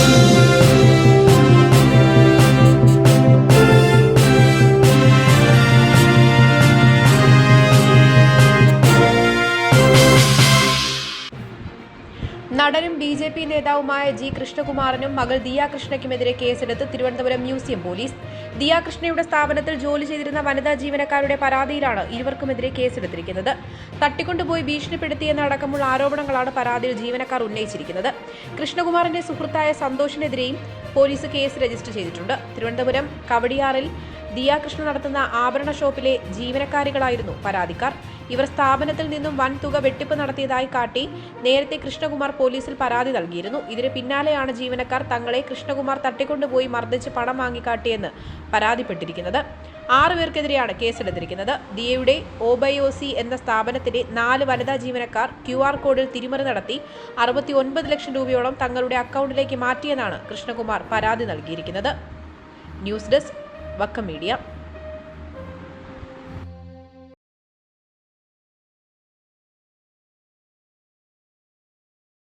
Thank you. നടനും B J P നേതാവുമായ G കൃഷ്ണകുമാറിനും മകൾ ദിയ കൃഷ്ണയ്ക്കുമെതിരെ കേസെടുത്ത് തിരുവനന്തപുരം മ്യൂസിയം പോലീസ്. ദിയ കൃഷ്ണയുടെ സ്ഥാപനത്തിൽ ജോലി ചെയ്തിരുന്ന വനിതാ ജീവനക്കാരുടെ പരാതിയിലാണ് ഇരുവർക്കുമെതിരെ കേസെടുത്തിരിക്കുന്നത്. തട്ടിക്കൊണ്ടുപോയി ഭീഷണിപ്പെടുത്തിയെന്നടക്കമുള്ള ആരോപണങ്ങളാണ് പരാതിയിൽ ജീവനക്കാർ ഉന്നയിച്ചിരിക്കുന്നത്. കൃഷ്ണകുമാറിന്റെ സുഹൃത്തായ സന്തോഷിനെതിരെയും പോലീസ് കേസ് രജിസ്റ്റർ ചെയ്തിട്ടുണ്ട്. തിരുവനന്തപുരം കവടിയാറിൽ ദിയ കൃഷ്ണ നടത്തുന്ന ആഭരണ ഷോപ്പിലെ ജീവനക്കാരികളായിരുന്നു പരാതിക്കാർ. ഇവർ സ്ഥാപനത്തിൽ നിന്നും വൻ തുക വെട്ടിപ്പ് നടത്തിയതായി കാട്ടി നേരത്തെ കൃഷ്ണകുമാർ പോലീസിൽ പരാതി നൽകിയിരുന്നു. ഇതിന് പിന്നാലെയാണ് ജീവനക്കാർ തങ്ങളെ കൃഷ്ണകുമാർ തട്ടിക്കൊണ്ടുപോയി മർദ്ദിച്ച് പണം വാങ്ങിക്കാട്ടിയെന്ന് പരാതിപ്പെട്ടിരിക്കുന്നത്. ആറുപേർക്കെതിരെയാണ് കേസെടുത്തിരിക്കുന്നത്. ദിയയുടെ ഒബൈഒസി എന്ന സ്ഥാപനത്തിലെ നാല് വനിതാ ജീവനക്കാർ ക്യു ആർ കോഡിൽ തിരിമറി നടത്തി അറുപത്തി ഒൻപത് ലക്ഷം രൂപയോളം തങ്ങളുടെ അക്കൗണ്ടിലേക്ക് മാറ്റിയെന്നാണ് കൃഷ്ണകുമാർ പരാതി നൽകിയിരിക്കുന്നത്. News desk Vakkom media